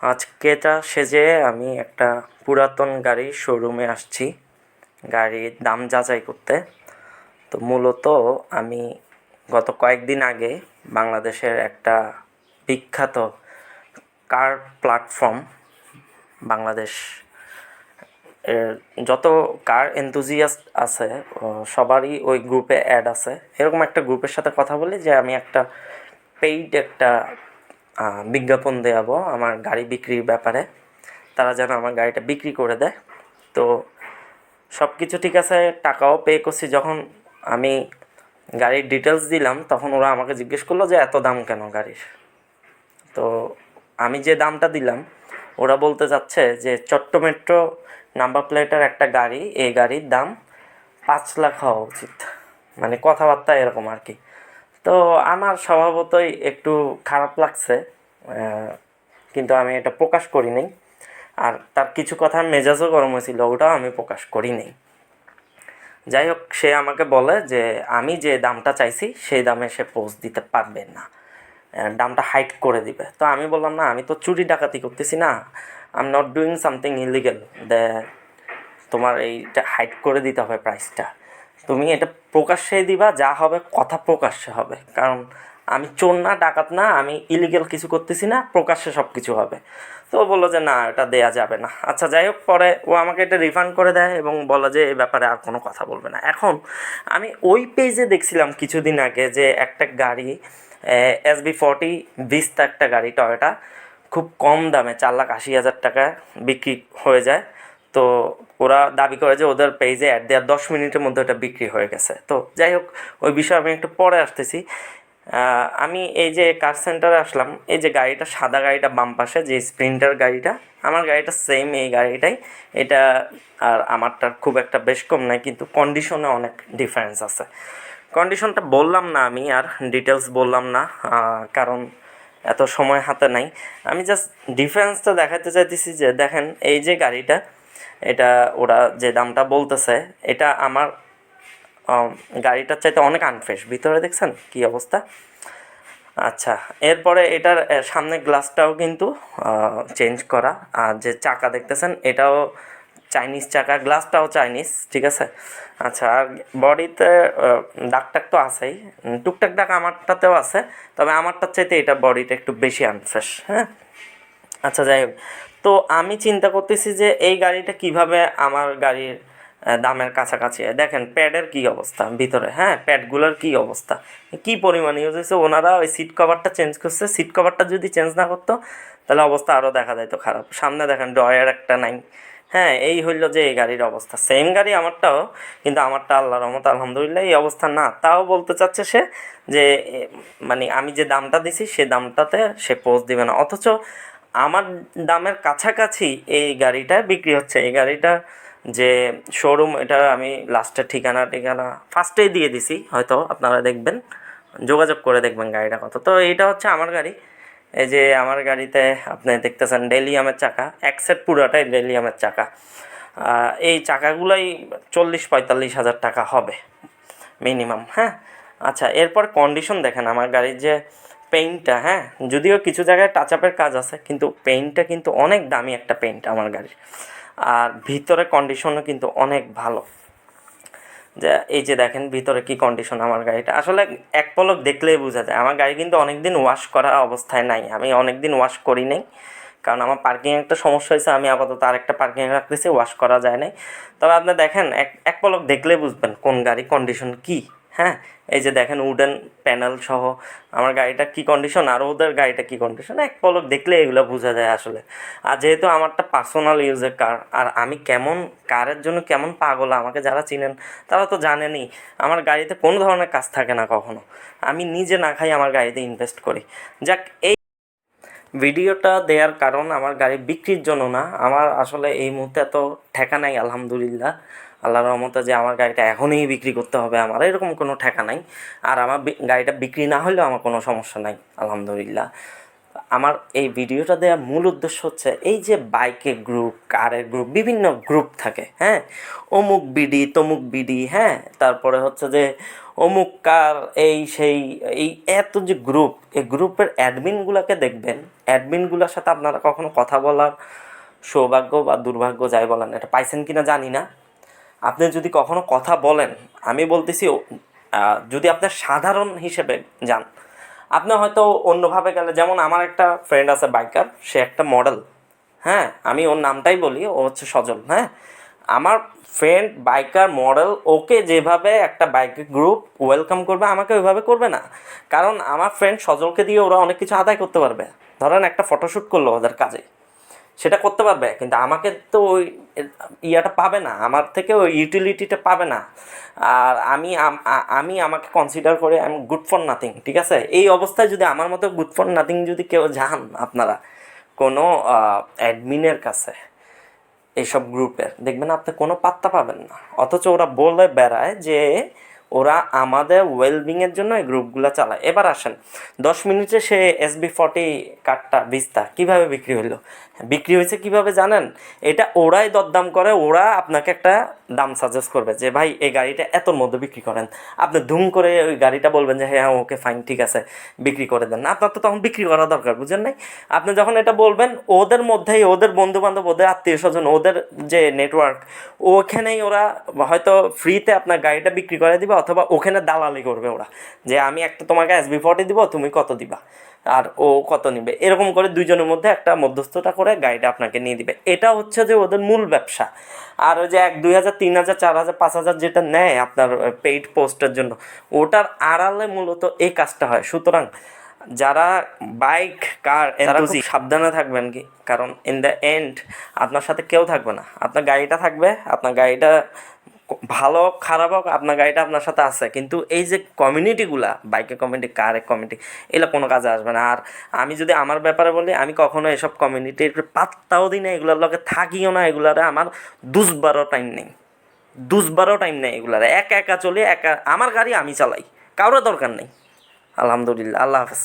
আজকেটা সেজে আমি একটা পুরাতন গাড়ির শোরুমে আসছি। গাড়ির দাম যাচাই করতে। তো মূলত আমি গত কয়েকদিন আগে বাংলাদেশের একটা বিখ্যাত কার প্ল্যাটফর্ম বাংলাদেশ যত কার এনথুজিয়াস্ট আছে সবারই ওই গ্রুপে অ্যাড আছে। এরকম একটা গ্রুপের সাথে কথা বলি যে আমি একটা পেইড একটা বিজ্ঞাপন দেওয়াবো আমার গাড়ি বিক্রির ব্যাপারে। তারা যেন আমার গাড়িটা বিক্রি করে দেয়। তো সব কিছু ঠিক আছে, টাকাও পে করছি। যখন আমি গাড়ির ডিটেলস দিলাম, তখন ওরা আমাকে জিজ্ঞেস করল যে, এত দাম কেন গাড়ির? তো আমি যে দামটা দিলাম, ওরা বলতে চাচ্ছে যে চট্ট মেট্রো নাম্বার প্লেটের একটা গাড়ি, এই গাড়ির দাম পাঁচ লাখ হওয়া উচিত। মানে কথাবার্তা এরকম আর কি। তো আমার স্বভাবতই একটু খারাপ লাগছে কিন্তু আমি এটা প্রকাশ করি নাই। আর তার কিছু কথার মেজাজও গরম হয়েছিল, ওটাও আমি প্রকাশ করি নাই। যাই হোক, সে আমাকে বলে যে, আমি যে দামটা চাইছি, সেই দামে সে পোস্ট দিতে পারবে না। দামটা হাইট করে দিবে। তো আমি বললাম, না, আমি তো চুরি ডাকাতি করতেছি না। I am not doing something illegal the তোমার এইটা হাইট করে দিতে হবে প্রাইসটা তুমি এটা প্রকাশ্যে দিবা, যা হবে কথা প্রকাশ্যে হবে। কারণ আমি চোর না, ডাকাত না, আমি ইলিগেল কিছু করতেছি না, প্রকাশ্যে সব কিছু হবে। তো ও বলল যে, না, এটা দেয়া যাবে না। আচ্ছা যাই হোক, পরে ও আমাকে এটা রিফান্ড করে দেয় এবং বলে যে এই ব্যাপারে আর কোনো কথা বলবে না। এখন আমি ওই পেজে দেখছিলাম কিছুদিন আগে যে, একটা গাড়ি এস বি ফর্টি বিস্তা একটা গাড়ি টয়োটা খুব কম দামে, চার লাখ আশি হাজার টাকা বিক্রি হয়ে যায়। তো ওরা দাবি করে যে ওদের পেজে অ্যাড দেওয়ার দশ মিনিটের মধ্যে ওটা বিক্রি হয়ে গেছে। তো যাই হোক, ওই বিষয়ে আমি একটু পরে আসতেছি। আমি এই যে কার সেন্টারে আসলাম, এই যে গাড়িটা সাদা গাড়িটা বাম পাশে, যে স্প্রিন্টার গাড়িটা, আমার গাড়িটা সেম এই গাড়িটাই। এটা আর আমারটার খুব একটা বেশ কম নাই, কিন্তু কন্ডিশনে অনেক ডিফারেন্স আছে। কন্ডিশনটা বললাম না আমি, আর ডিটেলস বললাম না কারণ এত সময় হাতে নাই। আমি জাস্ট ডিফারেন্সটা দেখাতে চাইতেছি যে, দেখেন এই যে গাড়িটা এটা ওরা যে দামটা বলতেছে, এটা আমার গাড়িটার চাইতে অনেক আনফ্রেশ ভিতরে দেখছেন কি অবস্থা? আচ্ছা এরপরে এটার সামনে গ্লাসটাও কিন্তু চেঞ্জ করা। আর যে চাকা দেখতেছেন, এটাও চাইনিজ চাকা গ্লাসটাও চাইনিজ ঠিক আছে? আচ্ছা আর বডিতে টাগ তো আছেই। টুকটাক দাগ আমারটাতেও আছে, তবে আমারটার চাইতে এটা বডিটা একটু বেশি আনফ্রেশ হ্যাঁ? আচ্ছা যাই হোক। তো আমি চিন্তা করতেছি যে এই গাড়িটা কীভাবে আমার গাড়ির দামের কাছাকাছি দেখেন প্যাডের কি অবস্থা ভিতরে হ্যাঁ? প্যাডগুলোর কি অবস্থা? কি পরিমাণ ইউজ হয়েছে? ওনারা ওই সিট কভারটা চেঞ্জ করছে। সিট কভারটা যদি চেঞ্জ না করতো, তাহলে অবস্থা আরও দেখা যাইতো খারাপ। সামনে দেখেন ড্রয়ার একটা নাই। হ্যাঁ এই হইল যে এই গাড়ির অবস্থা। সেম গাড়ি আমারটাও, কিন্তু আমারটা আল্লাহ রহমত আলহামদুলিল্লাহ এই অবস্থা না। তাও বলতে চাচ্ছে সে যে মানে আমি যে দামটা দিছি, সে দামটাতে সে পোস্ট দিবে না। অথচ আমার দামের কাছাকাছি এই গাড়িটা বিক্রি হচ্ছে। এই গাড়িটা যে শোরুম এটা আমি লাস্টের ঠিকানা ঠিকানা ফার্স্টেই দিয়ে দিছি, হয়তো আপনারা দেখবেন, যোগাযোগ করে দেখবেন গাড়িটা কত। তো এইটা হচ্ছে আমার গাড়ি। এই যে আমার গাড়িতে আপনি দেখতেছেন ডেলিয়ামের চাকা, এক সেট পুরোটাই ডেলিয়ামের চাকা। এই চাকাগুলোই চল্লিশ, পঁয়তাল্লিশ হাজার টাকা হবে মিনিমাম হ্যাঁ? আচ্ছা এরপর কন্ডিশন দেখেন। আমার গাড়ির যে পেইন্টটা হ্যাঁ? যদিও কিছু জায়গায় টাচ আপের কাজ আছে, কিন্তু পেইন্টটা কিন্তু অনেক দামি একটা পেইন্ট আমার গাড়ির। আর ভিতরে কন্ডিশনও কিন্তু অনেক ভালো। যে, এই যে দেখেন ভিতরে কি কন্ডিশন আমার গাড়িটা। আসলে এক পলক দেখলেই বোঝা যায়। আমার গাড়ি কিন্তু অনেক দিন ওয়াশ করা অবস্থায় নাই। আমি অনেক দিন ওয়াশ করি নাই। কারণ আমার পার্কিং একটা সমস্যা হয়েছে। আমি আপাতত আরেকটা পার্কিং রাখতেছি ওয়াশ করা যায় নাই। তবে আপনি দেখেন, এক এক পলক দেখলেই বুঝবেন কোন গাড়ি কন্ডিশন কি। হ্যাঁ এই যে দেখেন উডেন প্যানেল সহ আমার গাড়িটা কি কন্ডিশন আর ওদের গাড়িটা কি কন্ডিশন এক পলক দেখলে এগুলো বোঝা যায় আসলে। আর যেহেতু আমারটা পার্সোনাল ইউজের কার আর আমি কেমন, কারের জন্য কেমন পাগল আমাকে যারা চিনেন, তারা তো জানেনই, আমার গাড়িতে কোনো ধরনের কাজ থাকে না কখনো। আমি নিজে না খাই আমার গাড়িতে ইনভেস্ট করি। যাক, এই ভিডিওটা দেওয়ার কারণ আমার গাড়ি বিক্রির জন্য না, আমার আসলে এই মুহূর্তে এত ঠেকা নাই, আলহামদুলিল্লাহ। আল্লাহর রহমতে যে আমার গাড়িটা এখনই বিক্রি করতে হবে আমার, এরকম কোনো ঠেকা নাই। আর আমার গাড়িটা বিক্রি না হলেও আমার কোনো সমস্যা নাই, আলহামদুলিল্লাহ। আমার এই ভিডিওটা দেওয়ার মূল উদ্দেশ্য হচ্ছে, এই যে বাইকের গ্রুপ কারের গ্রুপ বিভিন্ন গ্রুপ থাকে হ্যাঁ? অমুক বিডি, তমুক বিডি হ্যাঁ? তারপরে হচ্ছে যে অমুক কার, এই, সেই, এই এত যে গ্রুপ এই গ্রুপের অ্যাডমিনগুলোকে দেখবেন অ্যাডমিনগুলোর সাথে আপনারা কখনো কথা বলার সৌভাগ্য বা দুর্ভাগ্য যাই বলেন, এটা পাইছেন কিনা জানি না। আপনি যদি কখনো কথা বলেন, আমি বলতেছি যদি আপনার সাধারণ হিসেবে যান, আপনি হয়তো অন্যভাবে গেলে, যেমন আমার একটা ফ্রেন্ড আছে বাইকার সে একটা মডেল হ্যাঁ? আমি ওর নামটাই বলি, ও হচ্ছে সজল হ্যাঁ? আমার ফ্রেন্ড বাইকার মডেল ওকে যেভাবে একটা বাইক গ্রুপ ওয়েলকাম করবে, আমাকে ওইভাবে করবে না। কারণ আমার ফ্রেন্ড সজলকে দিয়ে ওরা অনেক কিছু আদায় করতে পারবে। ধরেন একটা ফটোশ্যুট করল ওদের কাজে। সেটা করতে পারবে, কিন্তু আমাকে তো ওই ইয়াটা পাবে না, আমার থেকে ওই ইউটিলিটিটা পাবে না। আর আমি আমি আমাকে কনসিডার করে আমি গুড ফর নাথিং ঠিক আছে? এই অবস্থায় যদি আমার মতো গুড ফর নাথিং যদি কেউ যান আপনারা, কোনো অ্যাডমিনের কাছে, এইসব গ্রুপের দেখবেন আপনি কোনো পাত্তা পাবেন না। অথচ ওরা বলে বেড়ায় যে ওরা আমাদের ওয়েলবিংয়ের জন্য এই গ্রুপগুলো চালায়। এবার আসেন, দশ মিনিটে সে এসবি ফর্টি কার্ডটা বিস্তা কীভাবে বিক্রি হলো বিক্রি হয়েছে কীভাবে জানেন? এটা ওরাই দরদাম করে, ওরা আপনাকে একটা দাম সাজেস্ট করবে যে, ভাই, এই গাড়িটা এতর মধ্যে বিক্রি করেন। আপনি ধুম করে ওই গাড়িটা বলবেন যে হ্যাঁ ওকে ফাইন ঠিক আছে, বিক্রি করে দেন। আপনার তো তখন বিক্রি করা দরকার, বুঝেন নাই? আপনি যখন এটা বলবেন, ওদের মধ্যেই, ওদের বন্ধু বান্ধব ওদের আত্মীয় স্বজন ওদের যে নেটওয়ার্ক ওখানেই ওরা হয়তো ফ্রিতে আপনার গাড়িটা বিক্রি করে দিবে অথবা ওখানে দালালি করবে ওরা। যে আমি একটা তোমাকে এসবি ফর্টি দিব তুমি কত দিবা? আর ও কত নিবে? এরকম করে দুইজনের মধ্যে একটা মধ্যস্থতা করে গাড়িটা আপনাকে নিয়ে দিবে। এটা হচ্ছে যে ওদের মূল ব্যবসা। আর ওই যে এক দুই হাজার তিন হাজার চার হাজার পাঁচ হাজার যেটা নেয় আপনার পেইড পোস্টের জন্য ওটার আড়ালে মূলত এই কাজটা হয়। সুতরাং যারা বাইক কার খুব সাবধানে থাকবেন কি? কারণ ইন দ্য এন্ড আপনার সাথে কেউ থাকবে না। আপনার গাড়িটা থাকবে আপনার গাড়িটা ভালো হোক, খারাপ হোক আপনার গাড়িটা আপনার সাথে আছে। কিন্তু এই যে কমিউনিটিগুলা বাইকের কমিউনিটি কারের কমিউনিটি এগুলো কোনো কাজে আসবে না। আর আমি যদি আমার ব্যাপারে বলি আমি কখনো এসব কমিউনিটির পাত্তাও দিই না এগুলোর লগে থাকিও না এগুলারে আমার দুসবারও টাইম নেই। দুসবারও টাইম নেই এগুলারে। একা একা চলে একা আমার গাড়ি আমি চালাই কারোর দরকার নেই। আলহামদুলিল্লাহ আল্লাহ হাফেজ।